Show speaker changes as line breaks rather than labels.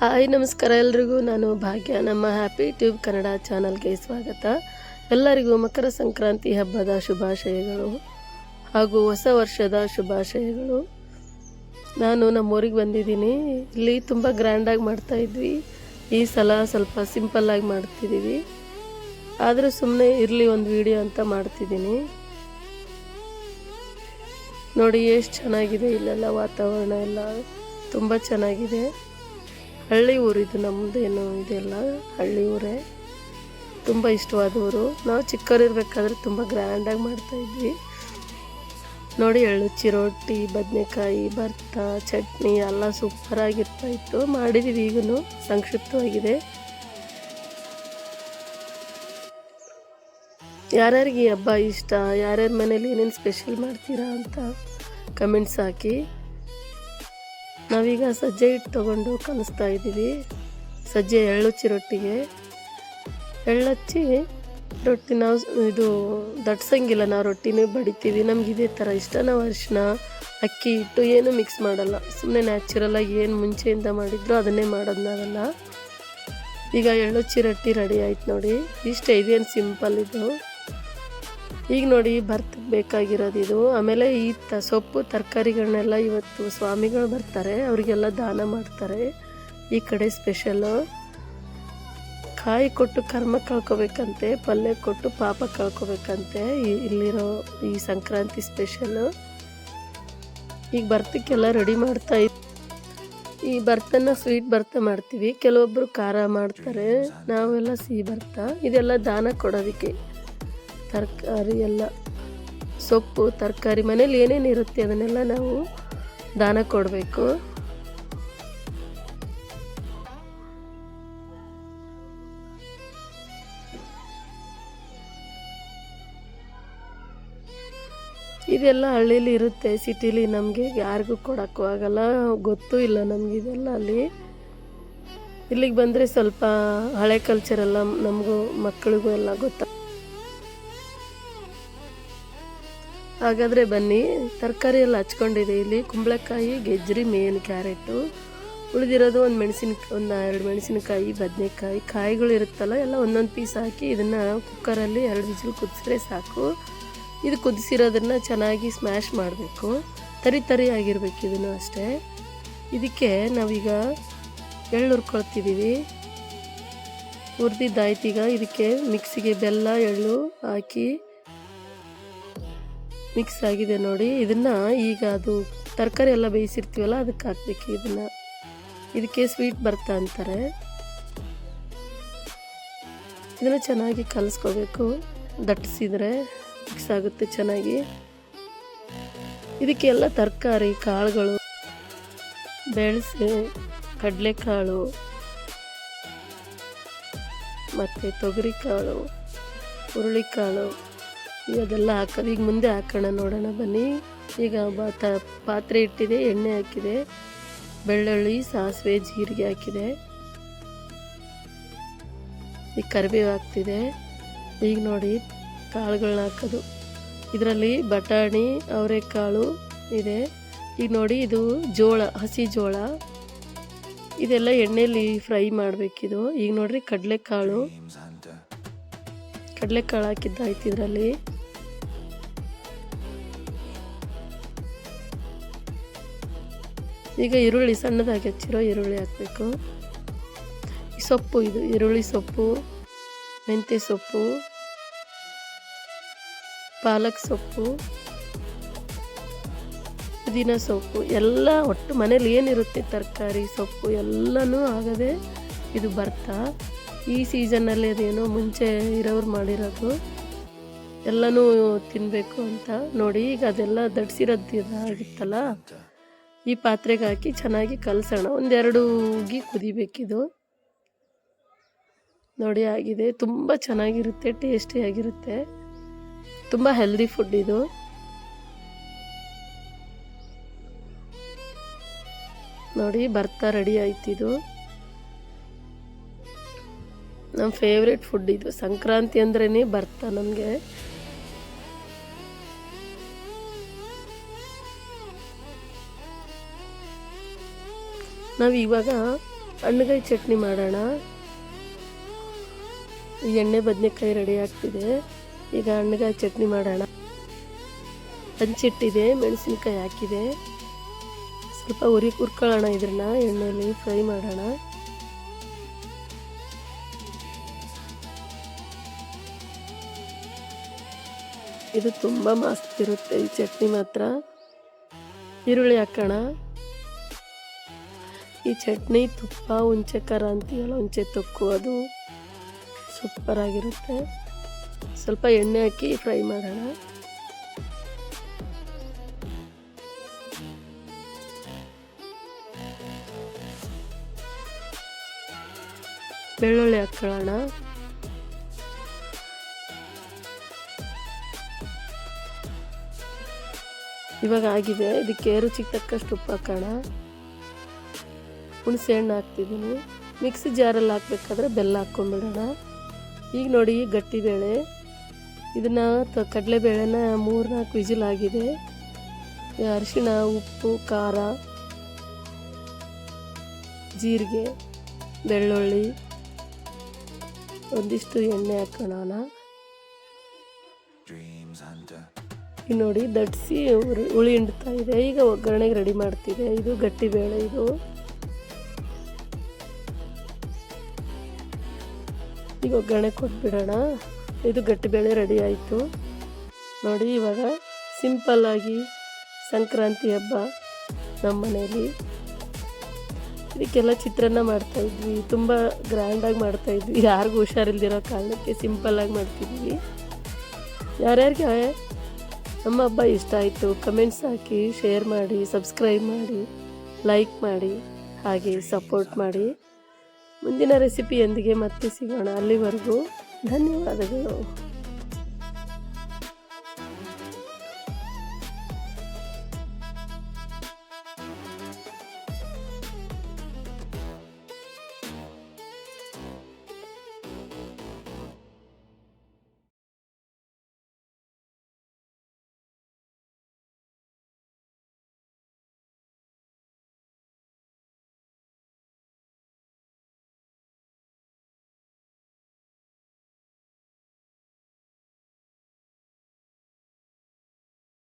Hi, ನಮಸ್ಕಾರ ಎಲ್ರಿಗೂ. ನಾನು ಭಾಗ್ಯ. ನಮ್ಮ ಹ್ಯಾಪಿ ಟ್ಯೂಬ್ ಕನ್ನಡ ಚಾನಲ್ಗೆ ಸ್ವಾಗತ. ಎಲ್ಲರಿಗೂ ಮಕರ ಸಂಕ್ರಾಂತಿ ಹಬ್ಬದ ಶುಭಾಶಯಗಳು ಹಾಗೂ ಹೊಸ ವರ್ಷದ ಶುಭಾಶಯಗಳು. ನಾನು ನಮ್ಮೂರಿಗೆ ಬಂದಿದ್ದೀನಿ. ಇಲ್ಲಿ ತುಂಬ ಗ್ರ್ಯಾಂಡಾಗಿ ಮಾಡ್ತಾ ಇದ್ವಿ. ಈ ಸಲ ಸ್ವಲ್ಪ ಸಿಂಪಲ್ಲಾಗಿ ಮಾಡ್ತಿದ್ದೀವಿ. ಆದರೂ ಸುಮ್ಮನೆ ಇರಲಿ ಒಂದು ವಿಡಿಯೋ ಅಂತ ಮಾಡ್ತಿದ್ದೀನಿ. ನೋಡಿ, ಎಷ್ಟು ಚೆನ್ನಾಗಿದೆ ಇಲ್ಲೆಲ್ಲ ವಾತಾವರಣ ಎಲ್ಲ. ತುಂಬ ಚೆನ್ನಾಗಿದೆ. ಹಳ್ಳಿ ಊರು ಇದು ನಮ್ಮದೇನು ಇದೆಲ್ಲ, ಹಳ್ಳಿ ಊರೇ. ತುಂಬ ಇಷ್ಟವಾದ ಊರು ನಾವು ಚಿಕ್ಕವರಿರ್ಬೇಕಾದ್ರೆ ತುಂಬ ಗ್ರ್ಯಾಂಡಾಗಿ ಮಾಡ್ತಾಯಿದ್ವಿ ನೋಡಿ ಎಳ್ಳು, ಚಿರೋಟಿ, ಬದನೆಕಾಯಿ, ಭರ್ತ, ಚಟ್ನಿ ಎಲ್ಲ ಸೂಪರಾಗಿರ್ತಾ ಇತ್ತು. ಮಾಡಿದ್ದೀವಿ ಈಗೂ ಸಂಕ್ಷಿಪ್ತವಾಗಿದೆ. ಯಾರ್ಯಾರಿಗೆ ಹಬ್ಬ ಇಷ್ಟ, ಯಾರ್ಯಾರ ಮನೇಲಿ ಏನೇನು ಸ್ಪೆಷಲ್ ಮಾಡ್ತೀರಾ ಅಂತ ಕಮೆಂಟ್ಸ್ ಹಾಕಿ. ನಾವೀಗ ಸಜ್ಜೆ ಹಿಟ್ಟು ತೊಗೊಂಡು ಕಲಿಸ್ತಾ ಇದ್ದೀವಿ. ಸಜ್ಜೆ ಎಳ್ಳುಚ್ಚಿ ರೊಟ್ಟಿಗೆ. ಎಳ್ಳಚ್ಚಿ ರೊಟ್ಟಿ ನಾವು ಇದು ದಟ್ಸಂಗಿಲ್ಲ ನಾವು ರೊಟ್ಟಿನೇ ಬಡಿತೀವಿ. ನಮ್ಗೆ ಇದೇ ಥರ ಇಷ್ಟ. ನಾವು ಅರಿಶಿನ ಅಕ್ಕಿ ಹಿಟ್ಟು ಏನು ಮಿಕ್ಸ್ ಮಾಡಲ್ಲ. ಸುಮ್ಮನೆ ನ್ಯಾಚುರಲಾಗಿ ಏನು ಮುಂಚೆಯಿಂದ ಮಾಡಿದ್ರು ಅದನ್ನೇ ಮಾಡೋದು ನಾವೆಲ್ಲ. ಈಗ ಎಳ್ಳುಚ್ಚಿ ರೊಟ್ಟಿ ರೆಡಿ ಆಯ್ತು ನೋಡಿ. ಇಷ್ಟೇ, ಇದೇನು ಸಿಂಪಲ್ ಇದು. ಈಗ ನೋಡಿ ಭರ್ತಕ್ಕೆ ಬೇಕಾಗಿರೋದು ಇದು ಆಮೇಲೆ ಈ ತ, ಸೊಪ್ಪು ತರಕಾರಿಗಳನ್ನೆಲ್ಲ ಇವತ್ತು ಸ್ವಾಮಿಗಳು ಬರ್ತಾರೆ. ಅವರಿಗೆಲ್ಲ ದಾನ ಮಾಡ್ತಾರೆ. ಈ ಕಡೆ ಸ್ಪೆಷಲ್ಲು ಕಾಯಿ ಕೊಟ್ಟು ಕರ್ಮ ಕಳ್ಕೊಬೇಕಂತೆ, ಪಲ್ಯ ಕೊಟ್ಟು ಪಾಪ ಕಳ್ಕೊಬೇಕಂತೆ. ಇಲ್ಲಿರೋ ಈ ಸಂಕ್ರಾಂತಿ ಸ್ಪೆಷಲ್ಲು ಈಗ ಭರ್ತಕ್ಕೆಲ್ಲ ರೆಡಿ ಮಾಡ್ತಾ ಈ ಭರ್ತನ ಸ್ವೀಟ್ ಭರ್ತ ಮಾಡ್ತೀವಿ. ಕೆಲವೊಬ್ಬರು ಖಾರ ಮಾಡ್ತಾರೆ. ನಾವೆಲ್ಲ ಸಿಹಿ ಭರ್ತ. ಇದೆಲ್ಲ ದಾನ ಕೊಡೋದಕ್ಕೆ. ತರಕಾರಿ ಎಲ್ಲ, ಸೊಪ್ಪು, ತರಕಾರಿ ಮನೇಲಿ ಏನೇನು ಇರುತ್ತೆ ಅದನ್ನೆಲ್ಲ ನಾವು ದಾನ ಕೊಡಬೇಕು. ಇದೆಲ್ಲ ಹಳ್ಳೀಲಿ ಇರುತ್ತೆ, ಸಿಟಿಲಿ ನಮಗೆ ಯಾರಿಗೂ ಕೊಡೋಕ್ಕೂ ಆಗಲ್ಲ, ಗೊತ್ತೂ ಇಲ್ಲ ನಮ್ಗೆ ಇದೆಲ್ಲ ಅಲ್ಲಿ. ಇಲ್ಲಿಗೆ ಬಂದರೆ ಸ್ವಲ್ಪ ಹಳೆ ಕಲ್ಚರೆಲ್ಲ ನಮಗೂ ಮಕ್ಕಳಿಗೂ ಎಲ್ಲ ಗೊತ್ತ ಹಾಗಾದರೆ ಬನ್ನಿ, ತರಕಾರಿ ಎಲ್ಲ ಹಚ್ಕೊಂಡಿದೆ ಇಲ್ಲಿ. ಕುಂಬಳಕಾಯಿ, ಗೆಜ್ಜರಿ, ಮೇನ್ ಕ್ಯಾರೆಟು. ಉಳಿದಿರೋದು ಒಂದು ಮೆಣಸಿನ, ಒಂದು ಎರಡು ಮೆಣಸಿನಕಾಯಿ, ಬದನೆಕಾಯಿ. ಕಾಯಿಗಳು ಇರುತ್ತಲ್ಲ, ಎಲ್ಲ ಒಂದೊಂದು ಪೀಸ್ ಹಾಕಿ ಇದನ್ನು ಕುಕ್ಕರಲ್ಲಿ ಎರಡು ಬಿಸಿಲು ಕುದಿಸಿದ್ರೆ ಸಾಕು. ಇದು ಕುದಿಸಿರೋದನ್ನು ಚೆನ್ನಾಗಿ ಸ್ಮ್ಯಾಶ್ ಮಾಡಬೇಕು. ತರಿ ತರಿ ಆಗಿರ್ಬೇಕು ಇದನ್ನು ಅಷ್ಟೇ. ಇದಕ್ಕೆ ನಾವೀಗ ಎಳ್ಳು ಹುರ್ಕೊಳ್ತಿದ್ದೀವಿ ಈಗ ಇದಕ್ಕೆ ಮಿಕ್ಸಿಗೆ ಬೆಲ್ಲ, ಎಳ್ಳು ಹಾಕಿ ಮಿಕ್ಸ್ ಆಗಿದೆ ನೋಡಿ. ಇದನ್ನ ಈಗ ಅದು ತರಕಾರಿ ಎಲ್ಲ ಬೇಯಿಸಿರ್ತೀವಲ್ಲ, ಅದಕ್ಕೆ ಹಾಕ್ಬೇಕು ಇದನ್ನ. ಇದಕ್ಕೆ ಸ್ವೀಟ್ ಬರ್ತಾ ಅಂತಾರೆ. ಇದನ್ನ ಚೆನ್ನಾಗಿ ಕಲಿಸ್ಕೋಬೇಕು. ದಟ್ಟಿಸಿದ್ರೆ ಮಿಕ್ಸ್ ಆಗುತ್ತೆ ಚೆನ್ನಾಗಿ. ಇದಕ್ಕೆ ಎಲ್ಲ ತರಕಾರಿ, ಕಾಳುಗಳು, ಬೆಳೆಸಿ, ಕಡಲೆಕಾಳು, ಮತ್ತು ತೊಗರಿಕಾಳು, ಹುರುಳಿಕಾಳು ಈಗ ಅದೆಲ್ಲ ಹಾಕೋದು. ಈಗ ಮುಂದೆ ಹಾಕೋಣ, ನೋಡೋಣ, ಬನ್ನಿ. ಈಗ ಬಾತ ಪಾತ್ರೆ ಇಟ್ಟಿದೆ, ಎಣ್ಣೆ ಹಾಕಿದೆ. ಬೆಳ್ಳುಳ್ಳಿ, ಸಾಸಿವೆ, ಜೀರಿಗೆ ಹಾಕಿದೆ. ಈಗ ಕರಿಬೇವು ಹಾಕ್ತಿದೆ. ಈಗ ನೋಡಿ ಕಾಳುಗಳನ್ನ ಹಾಕೋದು. ಇದರಲ್ಲಿ ಬಟಾಣಿ, ಅವರೆಕಾಳು ಇದೆ. ಈಗ ನೋಡಿ, ಇದು ಜೋಳ, ಹಸಿ ಜೋಳ. ಇದೆಲ್ಲ ಎಣ್ಣೆಯಲ್ಲಿ ಫ್ರೈ ಮಾಡಬೇಕಿದು. ಈಗ ನೋಡ್ರಿ, ಕಡಲೆಕಾಳು. ಕಡಲೆಕಾಳು ಹಾಕಿದ್ದಾಯ್ತು ಇದರಲ್ಲಿ. ಈಗ ಈರುಳ್ಳಿ ಸಣ್ಣದಾಗಿ ಹಚ್ಚಿರೋ ಈರುಳ್ಳಿ ಹಾಕಬೇಕು. ಸೊಪ್ಪು ಇದು, ಈರುಳ್ಳಿ ಸೊಪ್ಪು, ಮೆಂತ್ಯ ಸೊಪ್ಪು, ಪಾಲಕ್ ಸೊಪ್ಪು, ಪುದೀನ ಸೊಪ್ಪು, ಎಲ್ಲ ಒಟ್ಟು ಮನೇಲಿ ಏನಿರುತ್ತೆ ತರಕಾರಿ ಸೊಪ್ಪು ಎಲ್ಲನೂ ಆಗದೆ ಇದು ಬರ್ತಾ. ಈ ಸೀಸನ್ನಲ್ಲಿ ಅದೇನೋ ಮುಂಚೆ ಇರೋರು ಮಾಡಿರೋದು. ಎಲ್ಲನೂ ತಿನ್ನಬೇಕು ಅಂತ ನೋಡಿ, ಈಗ ಅದೆಲ್ಲ ದಡ್ಸಿರೋದು ಆಗಿತ್ತಲ್ಲ ಈ ಪಾತ್ರೆಗೆ ಹಾಕಿ ಚೆನ್ನಾಗಿ ಕಲಸೋಣ. ಒಂದೆರಡು ಉಗಿ ಕುದಿಬೇಕಿದು. ನೋಡಿ, ಆಗಿದೆ. ತುಂಬ ಚೆನ್ನಾಗಿರುತ್ತೆ ಟೇಸ್ಟಿಯಾಗಿರುತ್ತೆ ತುಂಬ ಹೆಲ್ದಿ ಫುಡ್ ಇದು. ನೋಡಿ ಬರ್ತಾ ರೆಡಿ ಆಯ್ತಿದು ನಮ್ಮ ಫೇವ್ರೆಟ್ ಫುಡ್ ಇದು. ಸಂಕ್ರಾಂತಿ ಅಂದ್ರೇ ಬರ್ತಾ ನಮಗೆ. ನಾವು ಇವಾಗ ಹಣ್ಣುಗಾಯಿ ಚಟ್ನಿ ಮಾಡೋಣ. ಎಣ್ಣೆ ಬದನೆಕಾಯಿ ರೆಡಿ ಆಗ್ತಿದೆ. ಈಗ ಹಣ್ಣುಗಾಯಿ ಚಟ್ನಿ ಮಾಡೋಣ. ಹಂಚಿಟ್ಟಿದೆ, ಮೆಣಸಿನ್ಕಾಯಿ ಹಾಕಿದೆ. ಸ್ವಲ್ಪ ಉರಿ ಕುರ್ಕೊಳ್ಳೋಣ ಇದನ್ನ ಎಣ್ಣೆಯಲ್ಲಿ ಫ್ರೈ ಮಾಡೋಣ. ಇದು ತುಂಬ ಮಸ್ತ್ ಇರುತ್ತೆ, ಈ ಚಟ್ನಿ ಮಾತ್ರ. ಈರುಳ್ಳಿ ಹಾಕೋಣ. ಈ ಚಟ್ನಿ ತುಪ್ಪ, ಹುಂಚೆ ಖಾರ ಅಂತೀವಲ್ಲ, ಹುಂಚೆ ತೊಕ್ಕು ಅದು ಸೂಪರಾಗಿರುತ್ತೆ ಸ್ವಲ್ಪ ಎಣ್ಣೆ ಹಾಕಿ ಫ್ರೈ ಮಾಡೋಣ. ಬೆಳ್ಳುಳ್ಳಿ ಹಾಕ್ಕೊಳ್ಳೋಣ ಇವಾಗ ಆಗಿದೆ ಇದಕ್ಕೆ ರುಚಿಗೆ ತಕ್ಕಷ್ಟು ಉಪ್ಪು ಹಾಕೋಣ. ಹುಣಸೆ ಹಣ್ಣು ಹಾಕ್ತಿದ್ದೀನಿ. ಮಿಕ್ಸಿ ಜಾರಲ್ಲಿ ಹಾಕ್ಬೇಕಾದ್ರೆ ಬೆಲ್ಲ ಹಾಕ್ಕೊಂಬಿಡೋಣ ಈಗ ನೋಡಿ ಗಟ್ಟಿ ಬೇಳೆ. ಇದನ್ನು ತ ಕಡಲೆಬೇಳೆನ ಮೂರು ನಾಲ್ಕು ವಿಜಿಲ್ ಆಗಿದೆ. ಅರಿಶಿಣ ಉಪ್ಪು ಖಾರ ಜೀರಿಗೆ ಬೆಳ್ಳುಳ್ಳಿ ಒಂದಿಷ್ಟು ಎಣ್ಣೆ ಹಾಕೋಣ ಈಗ ನೋಡಿ ದಟ್ಸಿ ಹುಳಿ ಹಿಂಡ್ತಾ ಇದೆ. ಈಗ ಒಗ್ಗರಣೆಗೆ ರೆಡಿ ಮಾಡ್ತಿದೆ. ಇದು ಗಟ್ಟಿ ಬೇಳೆ ಇದು. ಈಗ ಒಗ್ಗರಣೆ ಕೊಟ್ಬಿಡೋಣ. ಇದು ಗಟ್ಟಿ ಬೇಳೆ ರೆಡಿ ಆಯಿತು. ನೋಡಿ ಇವಾಗ ಸಿಂಪಲ್ಲಾಗಿ ಸಂಕ್ರಾಂತಿ ಹಬ್ಬ ನಮ್ಮ ಮನೆಯಲ್ಲಿ ಇದಕ್ಕೆಲ್ಲ ಚಿತ್ರಾನ್ನ ಮಾಡ್ತಾಯಿದ್ವಿ ತುಂಬ ಗ್ರ್ಯಾಂಡಾಗಿ ಮಾಡ್ತಾಯಿದ್ವಿ ಯಾರಿಗೂ ಹುಷಾರಿಲ್ದಿರೋ ಕಾರಣಕ್ಕೆ ಸಿಂಪಲ್ಲಾಗಿ ಮಾಡ್ತಿದ್ವಿ. ಯಾರ್ಯಾರಿಗೆ ನಮ್ಮ ಹಬ್ಬ ಇಷ್ಟ ಆಯಿತು ಕಮೆಂಟ್ಸ್ ಹಾಕಿ ಶೇರ್ ಮಾಡಿ ಸಬ್ಸ್ಕ್ರೈಬ್ ಮಾಡಿ ಲೈಕ್ ಮಾಡಿ, ಹಾಗೆ ಸಪೋರ್ಟ್ ಮಾಡಿ. ಮುಂದಿನ ರೆಸಿಪಿಯೊಂದಿಗೆ ಮತ್ತೆ ಸಿಗೋಣ. ಅಲ್ಲಿವರೆಗೂ ಧನ್ಯವಾದಗಳು.